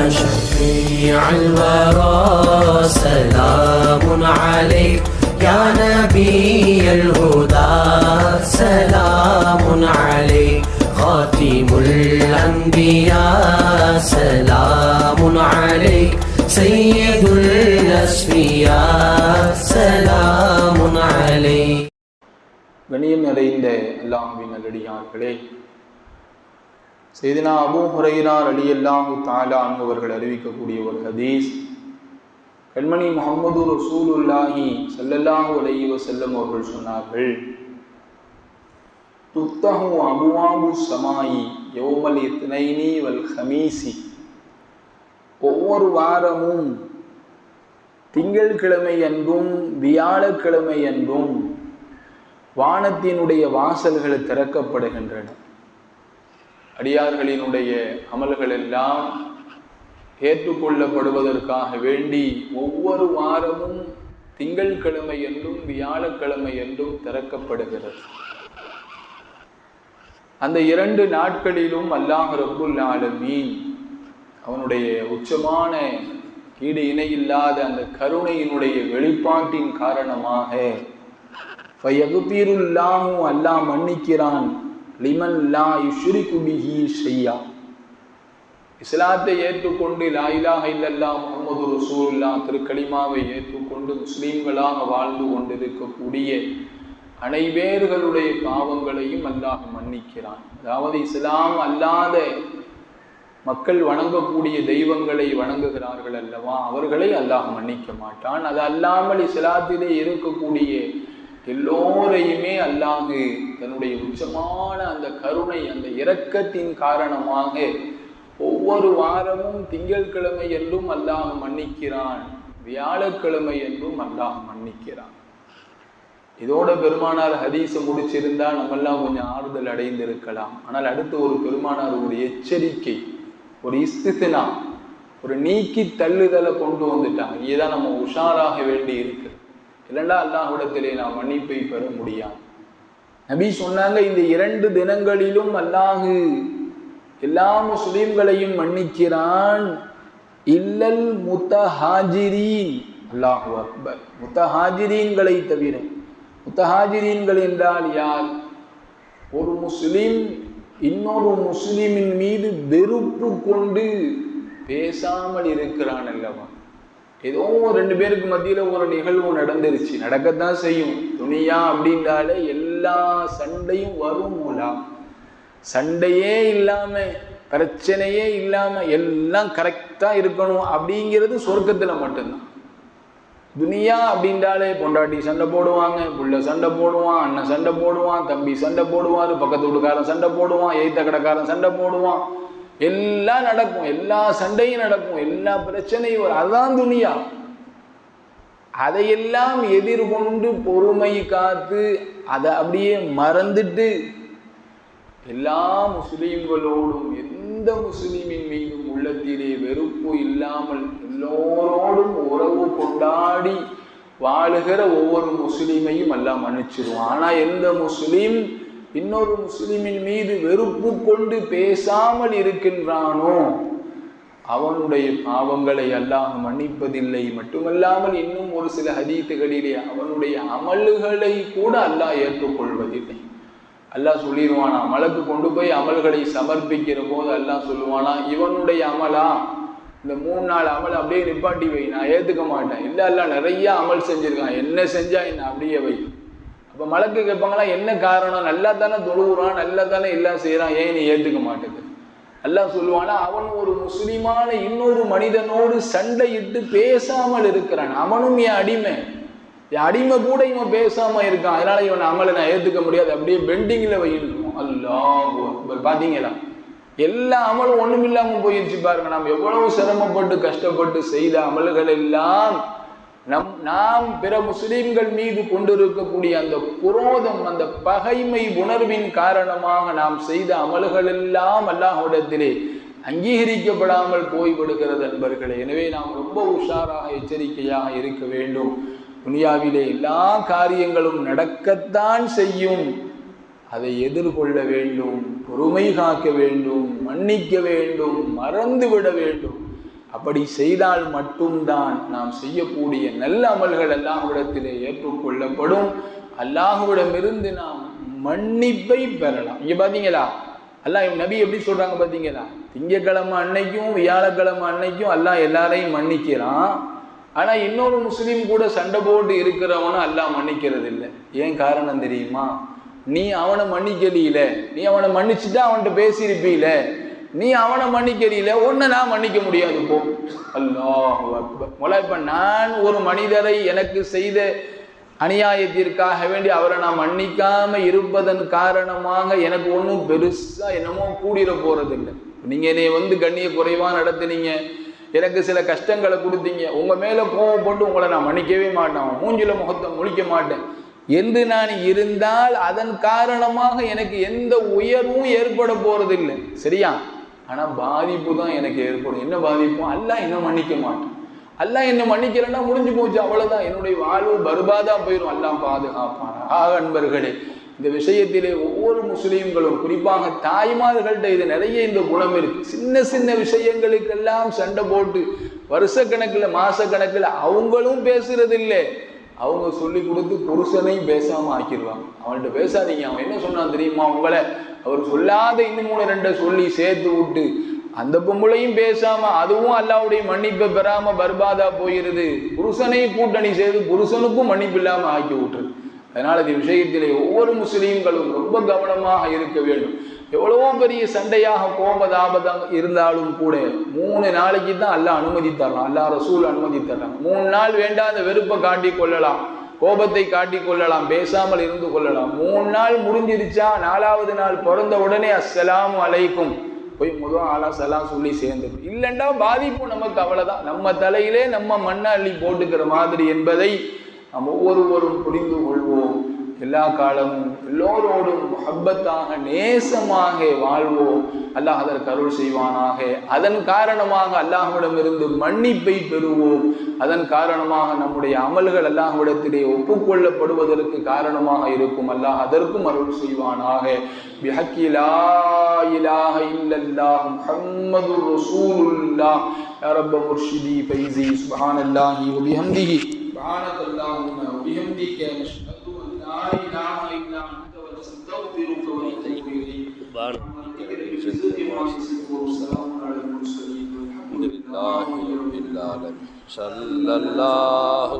شفيع الورى سلام عليك يا نبي الهدى سلام عليك خاتم الأنبياء سلام عليك سيد الأسفياء سلام عليك கணியம் நிறைந்த அல்லாஹ்வின் நல்லடியார்களே செய்தினா அபூ ஹுரைரார் அலி அல்லாஹு தாலா அவர்கள் அறிவிக்கக்கூடிய ஒரு ஹதீஸ். கண்மணி முகமது ரசூலுல்லாஹி ஸல்லல்லாஹு அலைஹி வஸல்லம் அவர்கள் சொன்னார்கள் துத்தஹு அபுவாபு சமாயி யோமல் இத்னைனி வல் ஹமீசி ஒவ்வொரு வாரமும் திங்கள்கிழமை அன்றும் வியாழக்கிழமை அன்றும் வானத்தினுடைய வாசல்கள் திறக்கப்படுகின்றன. அடியார்களினுடைய அமல்கள் எல்லாம் ஏற்றுக்கொள்ளப்படுவதற்காக வேண்டி ஒவ்வொரு வாரமும் திங்கள்கிழமை என்றும் வியாழக்கிழமை என்றும் திறக்கப்படுகிறது. அந்த இரண்டு நாட்களிலும் அல்லாஹ் ரபுல் ஆலமீன் அவனுடைய உச்சமான ஈடு இணையில்லாத அந்த கருணையினுடைய வெளிப்பாட்டின் காரணமாக ஃபயகுபீருல்லாஹு அல்லாஹ் மன்னிக்கிறான். லிமன் லா யுஷ்ரிகு ஷையா. இஸ்லாத்தை ஏற்றுக்கொண்டு லா இலாஹ முகமது முஹம்மது ரசூலுல்லாஹ் திருக்கலிமாவை ஏற்றுக்கொண்டு முஸ்லீம்களாக வாழ்ந்து கொண்டிருக்கக்கூடிய அனைவேர்களுடைய பாவங்களையும் அல்லாஹ் மன்னிக்கிறான். அதாவது இஸ்லாம் அல்லாத மக்கள் வணங்கக்கூடிய தெய்வங்களை வணங்குகிறார்கள் அல்லவா? அவர்களை அல்லாஹ் மன்னிக்க மாட்டான். அது அல்லாமல் இஸ்லாத்திலே இருக்கக்கூடிய எல்லோரையுமே அல்லாஹு தன்னுடைய உச்சமான அந்த கருணை அந்த இரக்கத்தின் காரணமாக ஒவ்வொரு வாரமும் திங்கட்கிழமை என்றும் அல்லாஹ் மன்னிக்கிறான் வியாழக்கிழமை என்றும் அல்லாஹ் மன்னிக்கிறான். இதோட பெருமானார் ஹதீஸை முடிச்சிருந்தா நம்மெல்லாம் கொஞ்சம் ஆறுதல் அடைந்திருக்கலாம். ஆனால் அடுத்து ஒரு பெருமானார் ஒரு எச்சரிக்கை ஒரு இஸ்தினா ஒரு நீக்கி தள்ளுதலை கொண்டு வந்துட்டாங்க. இதுதான் நம்ம உஷாராக வேண்டி இருக்கு இல்லைண்டா அல்லாஹுடத்திலே நாம் மன்னிப்பை பெற முடியாது. நபி சொன்னாங்க இந்த இரண்டு தினங்களிலும் அல்லாஹு எல்லா முஸ்லீம்களையும் மன்னிக்கிறான். இல்லல் முத்தஹாஜிரீன். அல்லாஹு அக்பர். முத்தஹாஜிரீன்களை தவிர முத்தஹாஜிரீன்கள் என்றால் யார்? ஒரு முஸ்லீம் இன்னொரு முஸ்லீமின் மீது வெறுப்பு கொண்டு பேசாமல் இருக்கிறான் அல்லவா? ஏதோ ரெண்டு பேருக்கு மத்தியில ஒரு நிகழ்வு நடந்துருச்சு. நடக்கத்தான் செய்யும். துணியா அப்படின்றாலே எல்லா சண்டையும் வரும் மூலா சண்டையே இல்லாம பிரச்சனையே இல்லாம எல்லாம் கரெக்டா இருக்கணும் அப்படிங்கிறது சொர்க்கத்துல மட்டும்தான். துனியா அப்படின்றாலே பொண்டாட்டி சண்டை போடுவாங்க புள்ள சண்டை போடுவான் அண்ணன் சண்டை போடுவான் தம்பி சண்டை போடுவார் பக்கத்து வீட்டுக்காரன் சண்டை போடுவான் எய்த்த கடைக்காரன் சண்டை போடுவான். எல்லாம் நடக்கும் எல்லா சண்டையும் நடக்கும் எல்லா பிரச்சனையும் வரும். அதுதான் துணியா அதையெல்லாம் எதிர்கொண்டு பொறுமை காத்து அதை அப்படியே மறந்துட்டு எல்லா முஸ்லீம்களோடும் எந்த முஸ்லீமின் மீதும் உள்ளத்திலே வெறுப்பு இல்லாமல் எல்லோரோடும் உறவு கொண்டாடி வாழுகிற ஒவ்வொரு முஸ்லீமையும் எல்லாம் மன்னிச்சிருவான். ஆனா எந்த முஸ்லீம் இன்னொரு முஸ்லிமின் மீது வெறுப்பு கொண்டு பேசாமல் இருக்கின்றானோ? அவனுடைய பாவங்களை அல்லாஹ் மன்னிப்பதில்லை. மட்டுமல்லாமல் இன்னும் ஒரு சில ஹதீத்துகளிலே அவனுடைய அமல்களை கூட அல்லாஹ் ஏற்றுக்கொள்வதில்லை. அல்லாஹ் சொல்லிடுவானா அமலுக்கு கொண்டு போய் அமல்களை சமர்ப்பிக்கிற போது அல்லாஹ் சொல்லுவானா இவனுடைய அமலா? இந்த மூணு நாள் அமல் அப்படியே நிப்பாட்டி வை நான் ஏற்றுக்க மாட்டேன். இல்லை எல்லாம் நிறைய அமல் செஞ்சிருக்கான். என்ன செஞ்சா என்ன அப்படியே வை. இப்போ மலக்கு கேட்பாங்களா என்ன காரணம்? நல்லா தானே தொழுகிறான் நல்லா தானே எல்லாம் செய்கிறான் ஏன் நீ ஏற்றுக்க மாட்டேங்குது நல்லா சொல்லுவானா அவன் ஒரு முஸ்லிமான இன்னொரு மனிதனோடு சண்டையிட்டு பேசாமல் இருக்கிறான். அவனும் என் அடிமை. என் அடிமை கூட இவன் பேசாம இருக்கான். அதனால இவன் அமலை நான் ஏற்றுக்க முடியாது. அப்படியே பெண்டிங்கில் வைக்கணும் அல்லாஹ் பார்த்தீங்களா எல்லா அமலும் ஒன்றும் இல்லாமல் போயிடுச்சு பாருங்க. நாம் எவ்வளவு சிரமப்பட்டு கஷ்டப்பட்டு செய்த அமல்கள் எல்லாம் நம் நாம் பிற முஸ்லிம்கள் மீது கொண்டிருக்கக்கூடிய அந்த குரோதம் அந்த பகைமை உணர்வின் காரணமாக நாம் செய்த அமல்கள் எல்லாம் அல்லாஹிடத்திலே அங்கீகரிக்கப்படாமல் போய்விடுகிறது நண்பர்களே. எனவே நாம் ரொம்ப உஷாராக எச்சரிக்கையாக இருக்க வேண்டும். துனியாவிலே எல்லா காரியங்களும் நடக்கத்தான் செய்யும். அதை எதிர்கொள்ள வேண்டும் பொறுமை காக்க வேண்டும் மன்னிக்க வேண்டும் மறந்து விட வேண்டும். அப்படி செய்தால் மட்டும்தான் நாம் செய்யக்கூடிய நல்ல அமல்கள் அல்லாஹ்விடத்திலே ஏற்றுக்கொள்ளப்படும். அல்லாஹுவிடமிருந்து நாம் மன்னிப்பை பெறலாம். இங்க பாத்தீங்களா? அல்லாஹ் நபி எப்படி சொல்றாங்க பாத்தீங்களா? திங்கக்கிழமை அன்னைக்கும் வியாழக்கிழமை அன்னைக்கும் அல்லாஹ் எல்லாரையும் மன்னிக்கிறான். ஆனா இன்னொரு முஸ்லீம் கூட சண்டை போட்டு இருக்கிறவனும் அல்லாஹ் மன்னிக்கிறது இல்லை ஏன் காரணம் தெரியுமா? நீ அவனை மன்னிக்கலியில நீ அவனை மன்னிச்சுட்டா அவன்கிட்ட பேசியிருப்பீல. நீ அவனை மன்னிக்கலியில உன்னை நான் மன்னிக்க முடியாது போ. அல்லாஹ் அக்பர். இப்ப நான் ஒரு மனிதரை எனக்கு செய்த அநியாயத்திற்காக வேண்டி அவரை நான் மன்னிக்காம இருப்பதன் காரணமாக எனக்கு ஒன்றும் பெருசா என்னமோ கூடிட போறது இல்லை நீங்க என்னை வந்து கண்ணிய குறைவா நடத்துனீங்க. எனக்கு சில கஷ்டங்களை கொடுத்தீங்க. உங்க மேல கோவப்பட்டு உங்களை நான் மன்னிக்கவே மாட்டேன். மூஞ்சில முகத்தை முழிக்க மாட்டேன். என்று நான் இருந்தால் அதன் காரணமாக எனக்கு எந்த உயர்வும் ஏற்பட போறதில்லை. சரியா? ஆனால் பாதிப்பு தான் எனக்கு ஏற்படும். என்ன பாதிப்பு? அல்லாஹ் என்ன மன்னிக்க மாட்டேன். அல்லாஹ் என்ன மன்னிக்கலன்னா முடிஞ்சு போச்சு அவ்வளோதான் என்னுடைய வாழ்வு பர்பாதா போயிடும் எல்லாம் பாதுகாப்பான. ஆக அன்பர்களே இந்த விஷயத்திலே ஒவ்வொரு முஸ்லீம்களும் குறிப்பாக தாய்மார்கள்ட்ட இது நிறைய இந்த குணம் இருக்கு. சின்ன சின்ன விஷயங்களுக்கெல்லாம் சண்டை போட்டு வருஷக்கணக்கில் மாசக்கணக்கில் அவங்களும் பேசுறது இல்லை அவங்க சொல்லி கொடுத்து புருஷனையும் பேசாம ஆக்கிடுவாங்க. அவன்கிட்ட பேசாதீங்க. அவன் என்ன சொன்னான் தெரியுமா? உங்களை அவர் சொல்லாத இன்னும் மூணு ரெண்டை சொல்லி சேர்த்து விட்டு அந்த பொம்பளையும் பேசாம அதுவும் அல்லாவுடைய மன்னிப்பை பெறாம பர்பாதா போயிருது. புருஷனை கூட்டணி செய்து புருஷனுக்கும் மன்னிப்பு இல்லாம ஆக்கி விட்டுரு. அதனால இந்த விஷயத்திலே ஒவ்வொரு முஸ்லீம்களும் ரொம்ப கவனமாக இருக்க வேண்டும். எவ்வளவோ பெரிய சண்டையாக கோபதாபதம் இருந்தாலும் கூட மூணு நாளைக்கு தான் அல்லாஹ் அனுமதி தரலாம் அல்லாஹ் ரசூல் அனுமதி தரலாம் மூணு நாள் வேண்டாத வெறுப்பை காட்டி கொள்ளலாம். கோபத்தை காட்டிக் கொள்ளலாம் பேசாமல் இருந்து கொள்ளலாம். மூணு நாள் முடிஞ்சிருச்சா நாலாவது நாள் பிறந்த உடனே அஸ்ஸலாமு அலைக்கும். போய் முதல் ஆளா சலாம் சொல்லி சேர்ந்து இல்லைண்டா பாதிப்பு நமக்கு அவ்வளோதான் நம்ம தலையிலே நம்ம மண்ணை அள்ளி போட்டுக்கிற மாதிரி என்பதை நாம் ஒவ்வொருவரும் புரிந்து கொள்வோம். எல்லா காலமும் எல்லோரோடும் முஹப்பத்தாக நேசமாக வாழ்வோம் அல்லாஹ் அதற்கு அருள் செய்வானாக அதன் காரணமாக அல்லாஹ்விடமிருந்து மன்னிப்பை பெறுவோம் அதன் காரணமாக நம்முடைய அமல்கள் அல்லாஹ்விடத்திலே ஒப்புக்கொள்ளப்படுவதற்கு காரணமாக இருக்கும் அல்லாஹ் அதற்கும் அருள் செய்வானாக பிஹக்கி லா இலாஹ இல்லல்லாஹ் முஹம்மதுர் ரசூலுல்லாஹ் யா ரப்ப முர்ஷிதி ஃபைசி சுப்ஹானல்லாஹி வ பிஹம்திஹி سبحانك اللهم وبحمدك نشهد ان لا اله الا انت ونستغفرك ونتوب رمضان الحمد لله رب العالمين. صلى الله